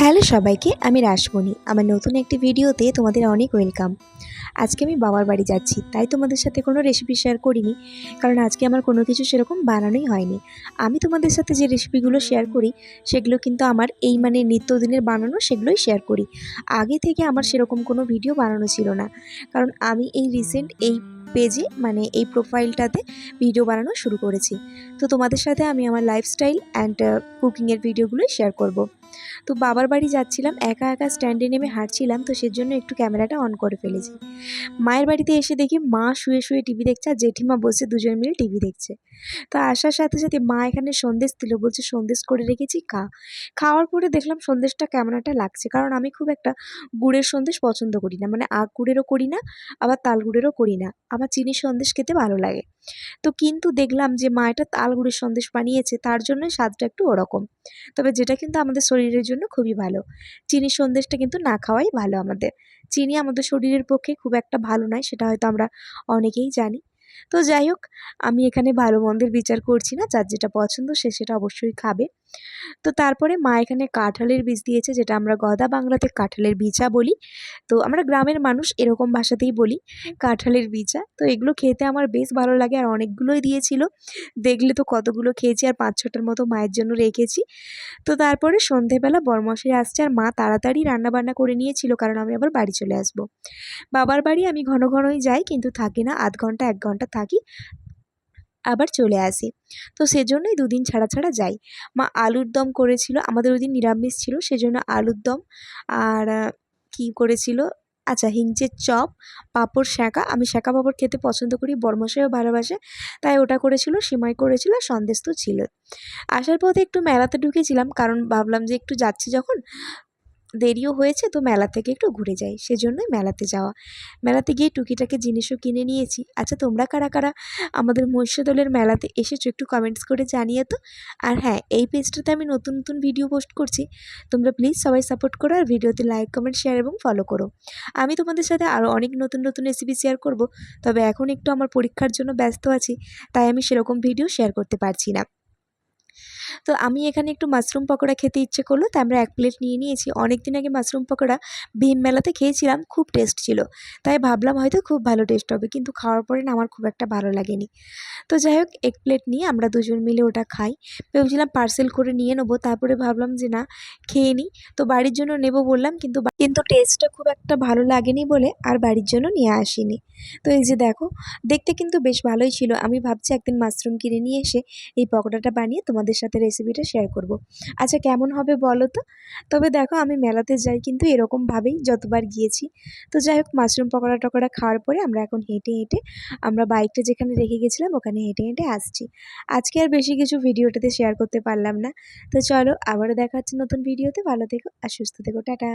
Hello সবাইকে, আমি রাসমণি। আমার নতুন একটি ভিডিওতে তোমাদের অনেক ওয়েলকাম। আজকে আমি বাবার বাড়ি যাচ্ছি, তাই তোমাদের সাথে কোনো রেসিপি শেয়ার করিনি, কারণ আজকে আমার কোনো কিছু সেরকম বানানোই হয়নি। আমি তোমাদের সাথে যে রেসিপিগুলো শেয়ার করি, সেগুলো কিন্তু আমার এই মানে নিত্যদিনের বানানো সেগুলোই শেয়ার করি। আগে থেকে আমার সেরকম কোনো ভিডিও বানানো ছিল না, কারণ আমি এই রিসেন্ট এই পেজে মানে এই প্রোফাইলটাতে ভিডিও বানানো শুরু করেছি। তো তোমাদের সাথে আমি আমার লাইফস্টাইল অ্যান্ড কুকিংয়ের ভিডিওগুলোই শেয়ার করব। তো বাবার বাড়ি যাচ্ছিলাম, একা একা স্ট্যান্ডে নেমে হাঁটছিলাম, তো সেজন্য একটু ক্যামেরাটা অন করে ফেলেছি। মায়ের বাড়িতে এসে দেখি মা শুয়ে শুয়ে টিভি দেখছে আর জেঠিমা বসে দুজন মিলে টিভি দেখছে। তো আসার সাথে সাথে মা এখানে সন্দেশ দিল বলছে, সন্দেশ করে রেখেছি, খা। খাওয়ার পরে দেখলাম সন্দেশটা কেমন একটা লাগছে, কারণ আমি খুব একটা গুড়ের সন্দেশ পছন্দ করি না। মানে আখ গুড়েরও করি না, আবার তাল গুড়েরও করি না। আমার চিনির সন্দেশ খেতে ভালো লাগে। তো কিন্তু দেখলাম যে মা এটা তাল গুড়ের সন্দেশ বানিয়েছে, তার জন্যই স্বাদটা একটু ওরকম। তবে যেটা কিন্তু আমাদের শরীরের জন্য খুবই ভালো। চিনি সন্দেশটা কিন্তু না খাওয়াই ভালো আমাদের। চিনি আমাদের শরীরের পক্ষে খুব একটা ভালো নয়, সেটা হয়তো আমরা অনেকেই জানি। তো যাই হোক, আমি এখানে ভালো মন্দের বিচার করছি না, যার যেটা পছন্দ সে সেটা অবশ্যই খাবে। তো তারপরে মা এখানে কাঁঠালের বীজ দিয়েছে, যেটা আমরা গদা বাংলাতে কাঁঠালের বীজা বলি। তো আমরা গ্রামের মানুষ এরকম ভাষাতেই বলি, কাঁঠালের বীজা। তো এগুলো খেতে আমার বেশ ভালো লাগে আর অনেকগুলোই দিয়েছিল। দেখলে তো কতগুলো খেয়েছি আর পাঁচ ছটার মতো মায়ের জন্য রেখেছি। তো তারপরে সন্ধেবেলা বরমশাই আসছে আর মা তাড়াতাড়ি রান্নাবান্না করে নিয়েছিল, কারণ আমি আবার বাড়ি চলে আসব। বাবার বাড়ি আমি ঘন ঘনই যাই, কিন্তু থাকি না, আধ ঘণ্টা, এক ঘণ্টা থাকি। আবার চলে আসি। তো সেজন্যই দুদিন ছাড়া ছাড়া যাই। মা আলুর দম করেছিল, আমাদের ওই দিন নিরামিষ ছিল, সেজন্য আলুর দম। আর কী করেছিল? আচ্ছা হিংচের চপ, পাঁপড় শ্যাঁকা আমি শ্যাঁকা পাঁপড় খেতে পছন্দ করি, বরমশাইও ভালোবাসে। তাই ওটা করেছিল, সিমাই করেছিল, সন্দেশ তো ছিল। আসার পথে একটু মেলাতে ঢুকেছিলাম, কারণ ভাবলাম যে একটু যাচ্ছি যখন। দেরিও হয়েছে, তো মেলা থেকে একটু ঘুরে যাই। সেজন্যই মেলাতে যাওয়া। মেলাতে গিয়ে টুকিটাকি জিনিসও কিনে নিয়েছি। আচ্ছা তোমরা কারা কারা আমাদের মহিষাদলের মেলাতে এসেছ একটু কমেন্টস করে জানিয়ে তো। আর হ্যাঁ এই পেজটাতে আমি নতুন নতুন ভিডিও পোস্ট করছি। তোমরা প্লিজ সবাই সাপোর্ট করো আর ভিডিওতে লাইক কমেন্ট শেয়ার এবং ফলো করো। আমি তোমাদের সাথে আরও অনেক নতুন নতুন রেসিপি শেয়ার করব, তবে এখন একটু আমার পরীক্ষার জন্য ব্যস্ত আছি, তাই আমি সেরকম ভিডিও শেয়ার করতে পারছি না। তো আমি এখানে একটু মাশরুম পকোড়া খেতে ইচ্ছে করল, তাই আমরা এক প্লেট নিয়ে নিয়েছি। অনেক দিন আগে মাশরুম পকোড়া ভীম মেলাতে খেয়েছিলাম, খুব টেস্ট ছিল। তাই ভাবলাম হয়তো খুব ভালো টেস্ট হবে, কিন্তু খাওয়ার পরে না আমার খুব একটা ভালো লাগেনি। তো যাই হোক, এক প্লেট নিয়ে আমরা দুজন মিলে ওটা খাই। ভেবেছিলাম পার্সেল করে নিয়ে নেব, তারপরে ভাবলাম যে না, খেয়ে নিই। তো বাড়ির জন্য নেব বললাম, কিন্তু কিন্তু টেস্টটা খুব একটা ভালো লাগেনি বলে আর বাড়ির জন্য নিয়ে আসিনি। তো এই যে দেখো, দেখতে কিন্তু বেশ ভালোই ছিল। আমি ভাবছি একদিন মাশরুম কিনে নিয়ে এসে এই পকোড়াটা বানিয়ে তোমাদের সাথে রেসিপিটা শেয়ার করব। আচ্ছা কেমন হবে বলো তো? তবে দেখো, আমি মেলাতে যাই কিন্তু এরকমভাবেই যতবার গিয়েছি। তো যাই হোক মাশরুম পকোড়া টকোড়া খাওয়ার পরে আমরা এখন হেঁটে হেঁটে আমরা বাইকটা যেখানে রেখে গেছিলাম, ওখানে হেঁটে হেঁটে আসছি। আজকে আর বেশি কিছু ভিডিওটাতে শেয়ার করতে পারলাম না। তো চলো, আবারও দেখা হচ্ছে নতুন ভিডিওতে ভালো থেকো আর সুস্থ থেকো। টাটা।